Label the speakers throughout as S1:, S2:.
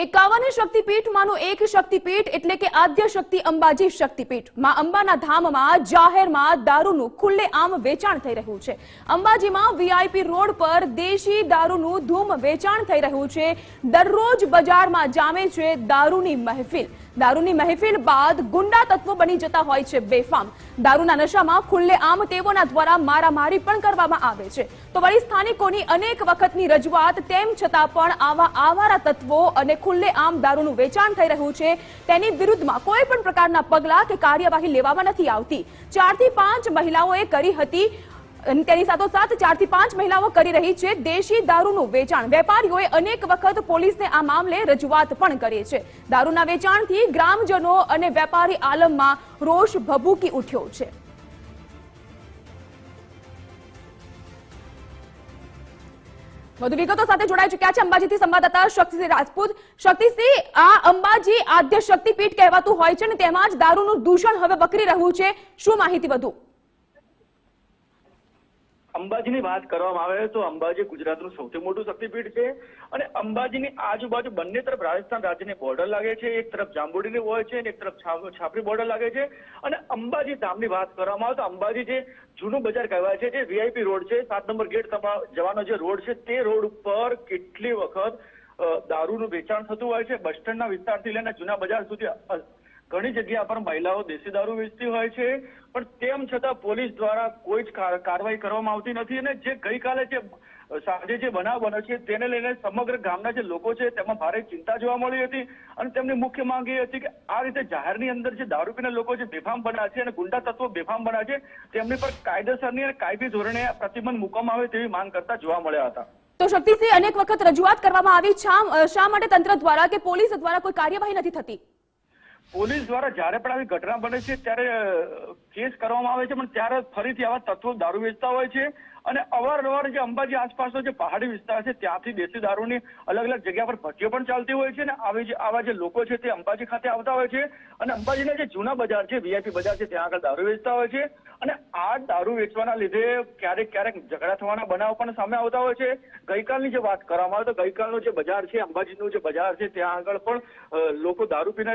S1: એકાવન શક્તિપીઠમાંનું એક શક્તિપીઠ એટલે કે આદ્ય શક્તિ અંબાજી શક્તિપીઠ. માં અંબાના ધામમાં જાહેરમાં દારૂનું ખુલ્લેઆમ વેચાણ થઈ રહ્યું છે. અંબાજીમાં વીઆઈપી રોડ પર દેશી દારૂનું ધૂમ વેચાણ થઈ રહ્યું છે. દરરોજ બજારમાં જામે છે દારૂની મહેફિલ. દારૂની મહેફિલ બાદ ગુંડા તત્વો બની જતા હોય છે બેફામ. દારૂના નશામાં ખુલ્લેઆમ તેઓના દ્વારા મારામારી પણ કરવામાં આવે છે. તો વળી સ્થાનિકોની અનેક વખતની રજૂઆત, તેમ છતાં પણ આવા આવારા તત્વો અને ખુલ્લેઆમ દારૂનું વેચાણ થઈ રહ્યું છે, તેની વિરુદ્ધમાં કોઈ પણ પ્રકારના પગલાં કે કાર્યવાહી લેવામાં નથી આવતી. ચારથી પાંચ મહિલાઓએ કરી હતી અને તેની સાથોસાથ ચારથી પાંચ મહિલાઓ કરી રહી છે દેશી દારૂનું વેચાણ. વેપારીઓએ અનેક વખત પોલીસને આ મામલે રજૂઆત પણ કરી છે. દારૂના વેચાણથી ગ્રામજનો અને વેપારી આલમમાં રોષ ભભૂકી ઉઠ્યો છે. વધુ વિગતો સાથે જોડાઈ ચુક્યા છે અંબાજીથી સંવાદદાતા શક્તિસિંહ રાજપૂત. શક્તિસિંહ, આ અંબાજી આદ્ય શક્તિપીઠ કહેવાતું હોય છે અને તેમાં જ દારૂનું દૂષણ હવે વકરી રહ્યું છે. શું માહિતી વધુ?
S2: અંબાજીની વાત કરવામાં આવે તો અંબાજી ગુજરાતનું સૌથી મોટું શક્તિપીઠ છે અને અંબાજીની આજુબાજુ બંને તરફ રાજસ્થાન રાજ્યની બોર્ડર લાગે છે. એક તરફ જાંબુડીની હોય છે અને એક તરફ છાપરી બોર્ડર લાગે છે. અને અંબાજી ધામની વાત કરવામાં આવે તો અંબાજી જે જૂનું બજાર કહેવાય છે, જે વીઆઈપી રોડ છે, સાત નંબર ગેટ જવાનો જે રોડ છે તે રોડ ઉપર કેટલી વખત દારૂનું વેચાણ થતું હોય છે. બસ સ્ટેન્ડના વિસ્તારથી લઈને જૂના બજાર સુધી ઘણી જગ્યા પર મહિલાઓ દેશી દારૂ વેચતી હોય છે. પણ તેમ છતાં પોલીસ દ્વારા કોઈ જ કાર્યવાહી કરવામાં આવતી નથી અને જે ગઈકાલે જે સાંજે જે બનાવ બન્યો છે તેને લઈને સમગ્ર ગામના જે લોકો છે તેમાં ભારે ચિંતા જોવા મળી હતી. અને તેમની મુખ્ય માંગ એ હતી કે આ રીતે જાહેરની અંદર જે દારૂ પીને લોકો જે બેફામ બન્યા છે અને ગુંડા તત્વો બેફામ બન્યા છે, તેમની પર કાયદેસરની અને કાયદી ધોરણે પ્રતિબંધ મૂકવામાં આવે તેવી માંગ કરતા જોવા મળ્યા હતા.
S1: તો શક્તિસિંહ અનેક વખત રજૂઆત કરવામાં આવી. શા માટે તંત્ર દ્વારા કે પોલીસ દ્વારા કોઈ કાર્યવાહી નથી થતી?
S2: પોલીસ દ્વારા જ્યારે પણ આવી ઘટના બને છે, ત્યારે કેસ કરવામાં આવે છે, પણ ત્યારે ફરીથી આવા તત્વો દારૂ વેચતા હોય છે અને અવારનવાર જે અંબાજી આસપાસનો જે પહાડી વિસ્તાર છે, ત્યાંથી દેશી દારૂની અલગ અલગ જગ્યા પર ભટ્ટીઓ પણ ચાલતી હોય છે અને આવી જે, આવા જે લોકો છે તે અંબાજી ખાતે આવતા હોય છે અને અંબાજીના જે જૂના બજાર છે વીઆઈપી બજાર છે, ત્યાં આગળ દારૂ વેચતા હોય છે અને આ દારૂ વેચવાના લીધે ક્યારેક ક્યારેક ઝઘડા થવાના બનાવ પણ સામે આવતા હોય છે. ગઈકાલની જે વાત કરવામાં આવે તો ગઈકાલનું જે બજાર છે, અંબાજીનું જે બજાર છે, ત્યાં આગળ પણ લોકો દારૂ પીને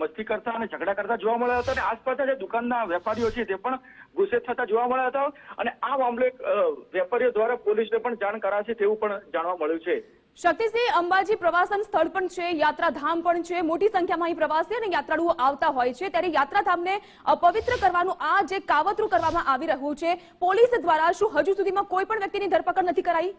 S2: મસ્તી કરતા અને ઝઘડા કરતા જોવા મળ્યા હતા અને આસપાસના જે દુકાનના વેપારીઓ છે તે પણ ગુસ્સે થતા જોવા મળ્યા હતા. અને આ મામલે વેપારીઓ દ્વારા પોલીસને પણ જાણ કરાશે તેવું પણ જાણવા મળ્યું છે.
S1: શક્તિસિંહ અંબાજી પ્રવાસન સ્થળ પણ છે, યાત્રાધામ પણ છે, મોટી સંખ્યામાં અહીં પ્રવાસી અને યાત્રાળુઓ આવતા હોય છે. ત્યારે યાત્રાધામને અપવિત્ર કરવાનું આ જે કાવતરું કરવામાં આવી રહ્યું છે, પોલીસ દ્વારા શું હજુ સુધીમાં કોઈ પણ વ્યક્તિની ધરપકડ નથી કરાઈ?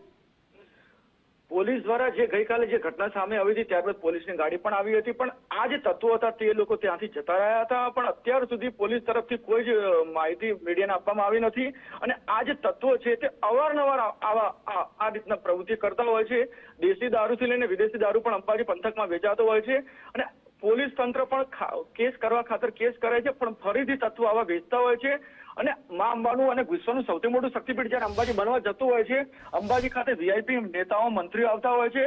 S2: પોલીસ દ્વારા જે ગઈકાલે જે ઘટના સામે આવી હતી, ત્યારબાદ પોલીસની ગાડી પણ આવી હતી. પણ આ જે તત્વો હતા તે લોકો ત્યાંથી જતા રહ્યા હતા. પણ અત્યાર સુધી પોલીસ તરફથી કોઈ જ માહિતી મીડિયાને આપવામાં આવી નથી. અને આ જે તત્વો છે તે અવારનવાર આવા આ- રીતના પ્રવૃત્તિ કરતા હોય છે. દેશી દારૂથી લઈને વિદેશી દારૂ પણ અંબાજી પંથકમાં વેચાતો હોય છે. અને પોલીસ તંત્ર પણ કેસ કરવા ખાતર કેસ કરે છે, પણ ફરીથી તત્વો આવા વેચતા હોય છે અને મા અંબાનું અને વિશ્વનું સૌથી મોટું શક્તિપીઠ જયારે અંબાજી બનવા જતું હોય છે, અંબાજી ખાતે વીઆઈપી નેતાઓ, મંત્રીઓ આવતા હોય છે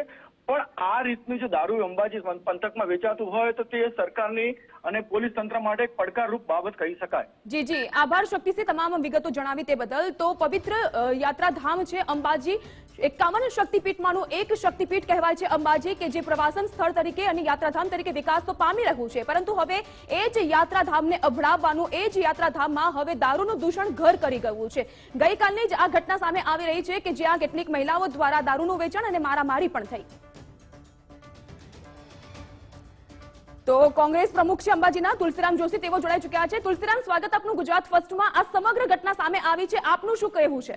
S2: પણ આ રીતનું જો દારૂ અંબાજી પંથકમાં વેચાતું હોય તો તે સરકારની અને પોલીસ તંત્ર માટે એક પડકારરૂપ બાબત કહી શકાય.
S1: જી જી. આભાર શક્તિસિંહ તમામ વિગતો જણાવી તે બદલ. તો પવિત્ર યાત્રાધામ છે અંબાજી. એકાવન શક્તિપીઠમાંનું એક શક્તિપીઠ કહેવાય છે અંબાજી કે જે પ્રવાસન સ્થળ તરીકે અને યાત્રાધામ તરીકે વિકાસ તો પામી રહ્યું છે. પરંતુ હવે એ જ યાત્રાધામને અભડાવવાનું, એ જ યાત્રાધામમાં હવે દારૂનું દૂષણ ઘર કરી ગયું છે. ગઈકાલની જ આ ઘટના સામે આવી રહી છે કે જ્યાં કેટલીક મહિલાઓ દ્વારા દારૂનું વેચાણ અને મારામારી પણ થઈ. તો કોંગ્રેસ પ્રમુખ છે અંબાજીના તુલસીરામ જોશી તેઓ જોડાઈ ચુક્યા છે. તુલસીરામ સ્વાગત આપનું ગુજરાત ફર્સ્ટમાં. આ સમગ્ર ઘટના સામે આવી છે. આપનું શું કહેવું છે?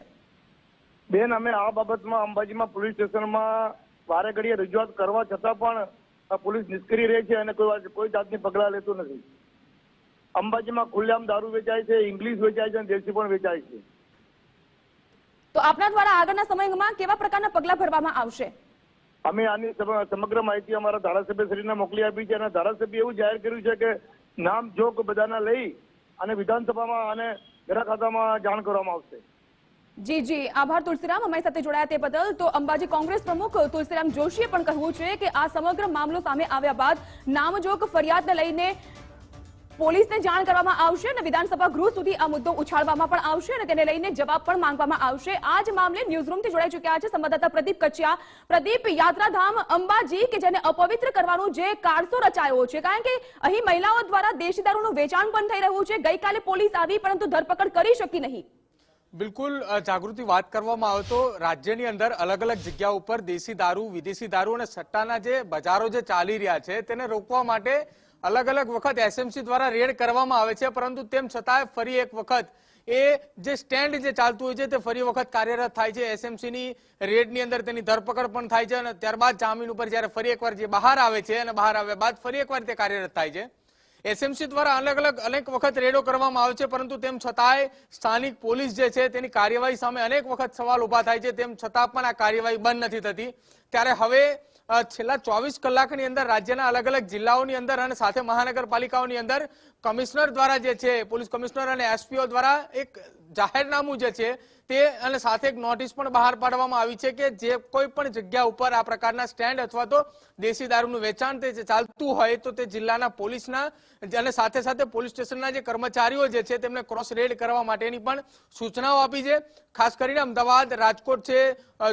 S3: બેન અમે આ બાબતમાં અંબાજીમાં પોલીસ સ્ટેશનમાં વારે ઘડીએ રજૂઆત કરવા છતાં પણ પોલીસ નિષ્ક્રિય રહે છે અને કોઈ કોઈ જાતની પગલાં લેતું નથી. અંબાજીમાં ખુલ્લેઆમ દારૂ વેચાય છે ઇંગ્લિશ વેચાય છે અને દેશી પણ વેચાય છે.
S1: તો આપના દ્વારા આગળના સમયમાં કેવા પ્રકારના પગલાં ભરવામાં આવશે?
S3: અમે આની સમગ્ર માહિતી અમારા ધારાસભ્યશ્રીને મોકલી આપી છે અને ધારાસભ્ય એવું જાહેર કર્યું છે કે નામ જોગ બધાના લઈ અને વિધાનસભામાં અને ઘરા ખાતામાં જાણ કરવામાં આવશે.
S1: જી જી. આભાર તુલસીરામ. અમારી સાથે જોડાયા તે બદલ તો અંબાજી કોંગ્રેસ પ્રમુખ તુલસીરામ જોશીએ પણ કહ્યું છે કે આ સમગ્ર મામલો સામે આવ્યા બાદ નામજોગ ફરિયાદને લઈને પોલીસને જાણ કરવામાં આવશે અને વિધાનસભા ગૃહ સુધી આ મુદ્દો ઉછાળવામાં પણ આવશે અને તેને લઈને જવાબ પણ માંગવામાં આવશે. આ જ મામલે ન્યૂઝરૂમથી જોડાઈ ચૂક્યા છે સંવાદદાતા પ્રદીપ કચ્યા પ્રદીપ, યાત્રાધામ અંબાજી કે જેને અપવિત્ર કરવાનો જે કારસો રચાયો છે? કારણ કે અહીં મહિલાઓ દ્વારા દેશી દારૂનું વેચાણ પણ થઈ રહ્યું છે. ગઈકાલે પોલીસ આવી, પરંતુ ધરપકડ કરી શકી નહીં.
S4: બિલકુલ જાગૃતિ વાત કરવામાં આવે તો રાજ્યની અંદર અલગ અલગ જગ્યા ઉપર દેશી દારૂ, વિદેશી દારૂ અને સટ્ટાના જે બજારો જે ચાલી રહ્યા છે, તેને રોકવા માટે અલગ અલગ વખત એસએમસી દ્વારા રેડ કરવામાં આવે છે, પરંતુ તેમ છતાંય ફરી એક વખત એ જે સ્ટેન્ડ જે ચાલતું હોય છે, તે ફરી વખત કાર્યરત થાય છે. એસએમસીની રેડની અંદર તેની ધરપકડ પણ થાય છે અને ત્યારબાદ જામીન ઉપર જ્યારે ફરી એકવાર જે બહાર આવે છે અને બહાર આવ્યા બાદ ફરી એકવાર તે કાર્યરત થાય છે. એસએમસી દ્વારા અલગ અલગ અનેક વખત રેડો કરવામાં આવે છે, પરંતુ તેમ છતાંય સ્થાનિક પોલીસ જે છે તેની કાર્યવાહી સામે અનેક વખત સવાલ ઊભા થાય છે. તેમ છતાં પણ આ કાર્યવાહી બંધ નથી થતી. ત્યારે હવે છેલ્લા ચોવીસ કલાકની અંદર રાજ્યના અલગ અલગ જિલ્લાઓની અંદર અને સાથે મહાનગરપાલિકાઓની અંદર કમિશનર દ્વારા જે છે, પોલીસ કમિશનર અને એસપીઓ દ્વારા એક જાહેરનામું જે છે, તે અને સાથે એક નોટિસ પણ બહાર પાડવામાં આવી છે કે જે કોઈ પણ જગ્યા ઉપર આ પ્રકારના સ્ટેન્ડ અથવા તો દેશી દારૂનું વેચાણ તે ચાલતું હોય તો તે જિલ્લાના પોલીસના અને સાથે સાથે પોલીસ સ્ટેશનના જે કર્મચારીઓ જે છે, તેમને ક્રોસ રેડ કરવા માટેની પણ સૂચનાઓ આપી છે. ખાસ કરીને અમદાવાદ, રાજકોટ છે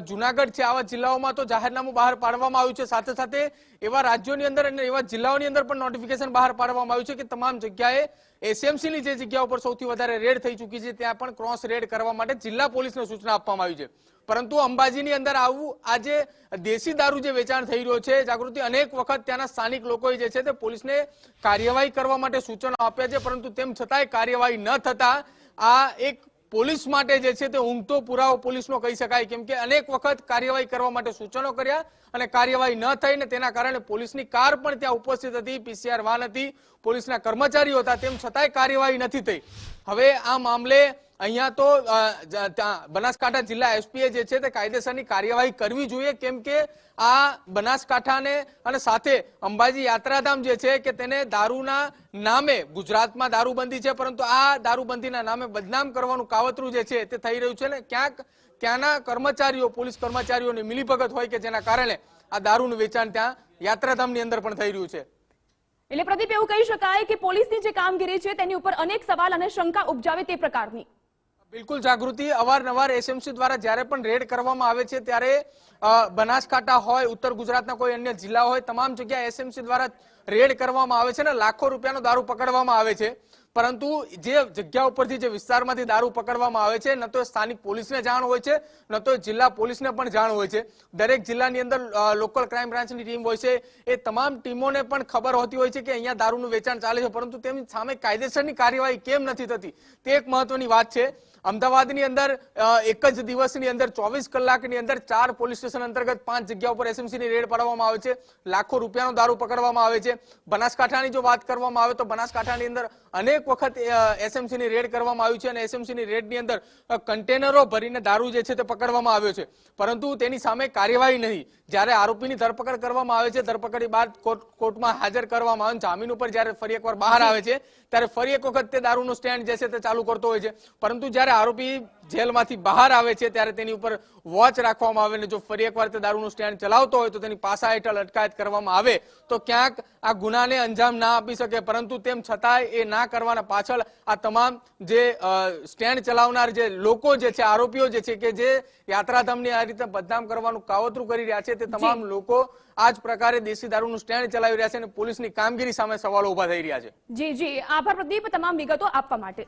S4: જુનાગઢ છે, આવા જિલ્લાઓમાં તો જાહેરનામું બહાર પાડવામાં આવ્યું છે. સાથે સાથે એવા રાજ્યોની અંદર અને એવા જિલ્લાઓની અંદર પણ નોટિફિકેશન બહાર પાડવામાં આવ્યું છે કે તમામ જગ્યાએ એસએમસી ની જે જગ્યા ઉપર સૌથી વધારે રેડ થઈ ચૂકી છે, ત્યાં પણ ક્રોસ રેડ કરવા માટે જિલ્લા પોલીસને સૂચના આપવામાં આવી છે. પરંતુ અંબાજીની અંદર આવું આજે દેશી દારૂ જે વેચાણ થઈ રહ્યો છે, જાગૃતિ અનેક વખત ત્યાંના સ્થાનિક લોકોએ જે છે તે પોલીસને કાર્યવાહી કરવા માટે સૂચનો આપ્યા છે, પરંતુ તેમ છતાંય કાર્યવાહી ન થતા આ એક પોલીસ માટે જે છે તે ઊંઘતો પુરાવો પોલીસનો કહી શકાય. કેમ કે અનેક વખત કાર્યવાહી કરવા માટે સૂચનો કર્યા અને કાર્યવાહી ન થઈ ને તેના કારણે પોલીસની કાર પણ ત્યાં ઉપસ્થિત હતી પીસીઆર વાન હતી, પોલીસના કર્મચારીઓ હતા, તેમ છતાંય કાર્યવાહી નથી થઈ. હવે આ મામલે અહીંયા તો બનાસકાંઠા જિલ્લા એસપીએ જે છે તે કાયદેસરની કાર્યવાહી કરવી જોઈએ, કેમ કે આ બનાસકાંઠાને અને સાથે અંબાજી યાત્રાધામ જે છે કે તેને દારૂના નામે, ગુજરાતમાં દારૂબંધી છે, પરંતુ આ દારૂબંધીના નામે બદનામ કરવાનું કાવતરું જે છે તે થઈ રહ્યું છે ને ક્યાંક ત્યાંના કર્મચારીઓ, પોલીસ કર્મચારીઓની મિલીભગત હોય કે જેના કારણે આ દારૂનું વેચાણ ત્યાં યાત્રાધામની અંદર પણ થઈ રહ્યું છે.
S1: એટલે પ્રદીપ, એવું કહી શકાય કે પોલીસની જે કામગીરી છે તેની ઉપર અનેક સવાલ અને શંકા ઉપજાવે તે પ્રકારની.
S4: બિલકુલ જાગૃતિ. અવારનવાર એસએમસી દ્વારા જ્યારે પણ રેડ કરવામાં આવે છે, ત્યારે બનાસકાંઠા હોય, ઉત્તર ગુજરાતના કોઈ અન્ય જિલ્લા હોય, તમામ જગ્યાએ એસએમસી દ્વારા રેડ કરવામાં આવે છે અને લાખો રૂપિયાનો દારૂ પકડવામાં આવે છે. પરંતુ જે જગ્યા ઉપરથી, જે વિસ્તારમાંથી દારૂ પકડવામાં આવે છે, ન તો સ્થાનિક પોલીસને જાણ હોય છે, ન તો જિલ્લા પોલીસને પણ જાણ હોય છે. દરેક જિલ્લાની અંદર લોકલ ક્રાઇમ બ્રાન્ચની ટીમ હોય છે. એ તમામ ટીમોને પણ ખબર હોતી હોય છે કે અહીંયા દારૂનું વેચાણ ચાલે છે, પરંતુ તેમની સામે કાયદેસરની કાર્યવાહી કેમ નથી થતી? તે એક મહત્વની વાત છે. અમદાવાદની અંદર એક જ દિવસની અંદર ચોવીસ કલાકની અંદર ચાર પોલીસ સ્ટેશન અંતર્ગત પાંચ જગ્યા ઉપર એસએમસીની રેડ પાડવામાં આવે છે. લાખો રૂપિયાનો દારૂ પકડવામાં આવે છે. બનાસકાંઠાની જો વાત કરવામાં આવે તો બનાસકાંઠાની અંદર અનેક વખત એસએમસી ની રેડ કરવામાં આવી છે અને એસએમસી ની રેડની અંદર કન્ટેનરો ભરીને દારૂ જે છે તે પકડવામાં આવ્યો છે. પરંતુ તેની સામે કાર્યવાહી નહીં. જ્યારે આરોપીની ધરપકડ કરવામાં આવે છે ધરપકડી બાદ કોર્ટ- કોર્ટમાં હાજર કરવામાં આવે જામીન ઉપર જ્યારે ફરી એકવાર બહાર આવે છે ત્યારે ફરી એક વખત તે દારૂનું સ્ટેન્ડ જે છે તે ચાલુ કરતો હોય છે. પરંતુ જ્યારે આરોપી જેલમાંથી બહાર આવે છે ત્યારે તેની ઉપર વોચ રાખવામાં આવે અને જો ફરી એકવાર તે દારૂનું સ્ટેન્ડ ચલાવતો હોય તો તેની પાસા હેઠળ અટકાયત કરવામાં આવે તો ક્યાંક આ ગુનાને અંજામ ના આપી શકે. પરંતુ તેમ છતાંય એ ના કરવાના પાછળ આ તમામ જે સ્ટેન્ડ ચલાવનાર જે લોકો જે છે આરોપીઓ જે છે કે જે યાત્રાધામની આ રીતે બદનામ કરવાનું કાવતરું કરી રહ્યા છે તે તમામ લોકો આ જ પ્રકારે દેશી દારૂનું સ્ટેન્ડ ચલાવી રહ્યા છે અને પોલીસની કામગીરી સામે સવાલો ઊભા થઈ રહ્યા છે.
S1: જી જી. આભાર પ્રદીપ તમામ વિગતો આપવા માટે.